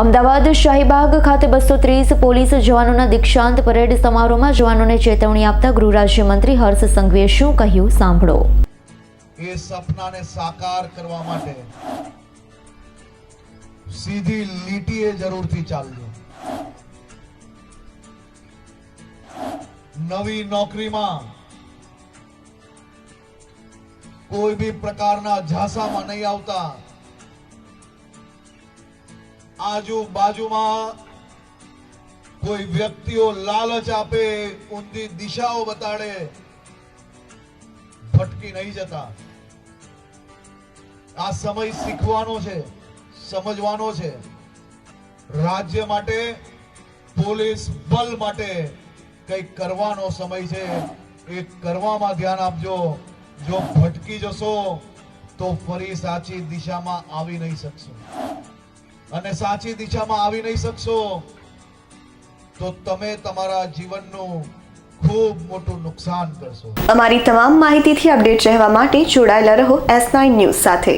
અમદાવાદ શાહીબાગ ખાતે બસો ત્રીસ પોલીસ જવાનોના દીક્ષાંત પરેડ સમારોહમાં જવાનોને ચેતવણી આપતા ગૃહ રાજ્યમંત્રી હર્ષ સંઘવીએ શું કહ્યું સાંભળો. એ સપનાને સાકાર કરવા માટે સીધી લીટીએ જરૂરથી ચાલજો. નવી નોકરીમાં કોઈ બી પ્રકારના ઝાંસામાં નહીં આવતા. આજુબાજુમાં કોઈ વ્યક્તિઓ લાલચ આપે, ઊંધી દિશાઓ બતાડે, ભટકી નહીં જતા. આ સમય શીખવાનો છે, સમજવાનો છે. રાજ્ય માટે, પોલીસ બલ માટે કંઈક કરવાનો સમય છે. એ કરવામાં ધ્યાન આપજો. જો ભટકી જશો, તો ફરી સાચી દિશામાં આવી નહીં શકશો. અને સાચી દિશામાં આવી નહીં શકશો, તો તમે તમારા જીવનનું ખૂબ મોટું નુકસાન કરશો. અમારી તમામ માહિતીથી અપડેટ રહેવા માટે જોડાયેલા રહો એસ નાઇન ન્યૂઝ સાથે.